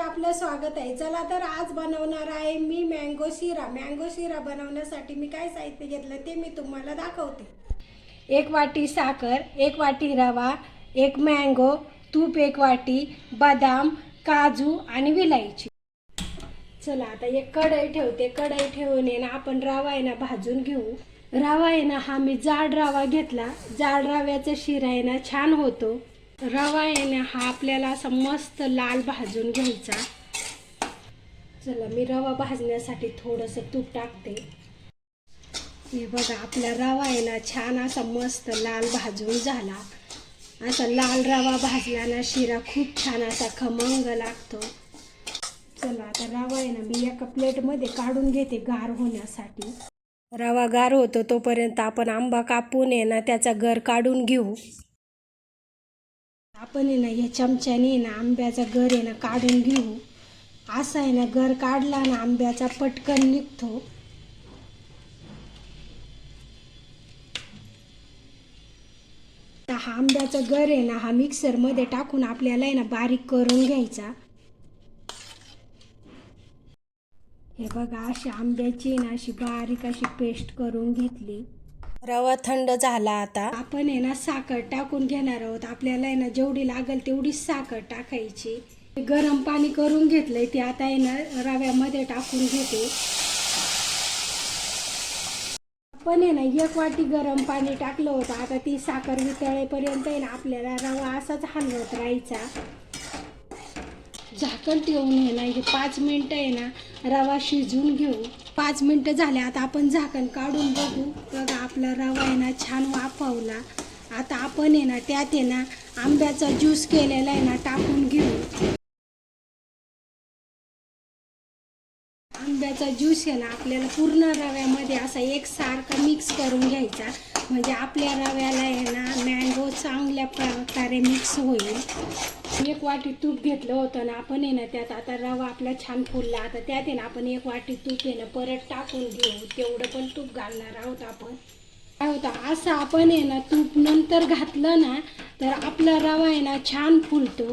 आपलं स्वागत आहे. चला तर आज बनवणार आहे मी मँगो शिरा. मँगो शिरा बनवण्यासाठी मी काय साहित्य घेतलं ते मी तुम्हाला दाखवते. एक वाटी साखर एक वाटी रवा एक मँगो तूप एक वाटी बदाम काजू आणि विलायची. चला आता एक कढई ठेवते. कढई ठेवून आहे ना आपण रवा आहे ना भाजून घेऊ. रवा आहे ना हा मी जाड रवा घेतला. जाड रव्याचा शिरा आहे ना छान होतो. रवा आहे ना हा आपल्याला असा मस्त लाल भाजून घ्यायचा. चला मी रवा भाजण्यासाठी थोडंसं तूप टाकते. हे बघा आपला रवा आहे ना छान असा मस्त लाल भाजून झाला. असा लाल रवा भाजला ना शिरा खूप छान असा खमंग लागतो. चला आता रवा आहे ना मी एका प्लेटमध्ये काढून घेते गार होण्यासाठी. रवा गार होतो तोपर्यंत आपण आंबा कापून आहे ना त्याचा गर काढून घेऊ. आपण आहे ना या चमच्याने ना आंब्याचा गर आहे ना काढून घेऊ. असा आहे ना गर काढला ना आंब्याचा पटकन निघतो. हा आंब्याचा गर आहे ना हा मिक्सरमध्ये टाकून आपल्याला आहे ना बारीक करून घ्यायचा. हे बघा अशी आंब्याची ना अशी बारीक अशी पेस्ट करून घेतली. रवा थंड झाला आता. आपण आहे ना साखर टाकून घेणार आहोत. आपल्याला आहे ना जेवढी लागेल तेवढीच साखर टाकायची. गरम पाणी करून घेतलंय ते आता आहे ना रव्यामध्ये टाकून घेते. आपण आहे ना एक वाटी गरम पाणी टाकलं होतं. आता ती साखर वितळेपर्यंत आहे ना आपल्याला रवा असाच हलवत राहायचा. झाकण ठेवून हे ना हे पाच मिनटं आहे ना रवा शिजवून घेऊ. पाच मिनटं झाले आता आपण झाकण काढून बघू. बघा आपला रवा आहे ना छान वाफवला. आता आपण आहे ना त्यात आहे ना आंब्याचा ज्यूस केलेला आहे ना टाकून घेऊ. आंब्याचा ज्यूस आहे ना आपल्याला पूर्ण रव्यामध्ये असा एकसारखा मिक्स करून घ्यायचा. म्हणजे आपल्या रव्याला आहे ना मँगो चांगल्या प्रकारे मिक्स होईल. एक वाटी तूप घेतलं होतं ना आपण आहे ना त्यात आता रवा आपला छान फुलला. आता त्यात आहे ना आपण एक वाटी तूप आहे ना परत टाकून घेऊ. तेवढं पण तूप घालणार आहोत आपण. काय होतं असं आपण आहे ना तूप नंतर घातलं ना तर आपला रवा आहे ना छान फुलतो.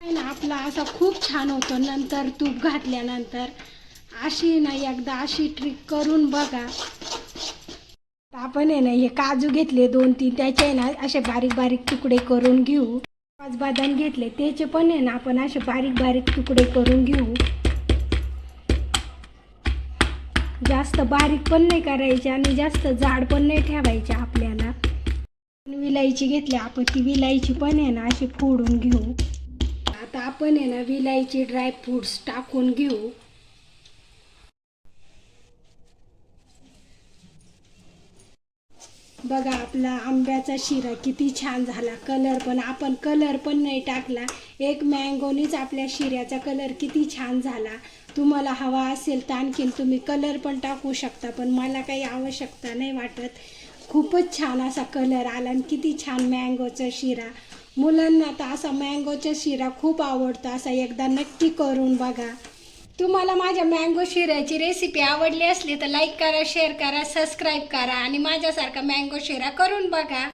आहे ना आपला असा खूप छान होतो नंतर तूप घातल्यानंतर. अशी ना एकदा अशी ट्रिक करून बघा. आपण आहे ना हे काजू घेतले दोन तीन त्याचे आहे ना असे बारीक बारीक तुकडे करून घेऊ. पाच बदाम घेतले त्याचे पण आहे ना आपण असे बारीक बारीक तुकडे करून घेऊ. जास्त बारीक पण नाही करायचे आणि जास्त जाड पण नाही ठेवायचे आपल्याला. विलायची घेतली आपण ती विलायची पण आहे ना अशी फोडून घेऊ. आता आपण आहे ना विलायची ड्रायफ्रूट्स टाकून घेऊ. बघा आपला आंब्याचा शिरा किती छान झाला. कलर पण आपण कलर पण नाही टाकला. एक मँगोनीच आपल्या शिऱ्याचा कलर किती छान झाला. तुम्हाला हवा असेल तर आणखीन तुम्ही कलर पण टाकू शकता पण मला काही आवश्यकता नाही वाटत. खूपच छान असा कलर आला आणि किती छान मँगोचा शिरा. मुलांना तर असा मँगोचा शिरा खूप आवडतो असा एकदा नक्की करून बघा. तुम्हाला माझ्या मँगो शिऱ्याची रेसिपी आवडली असली तर लाईक करा शेअर करा सबस्क्राईब करा आणि माझ्यासारखा मँगो शिरा करून बघा.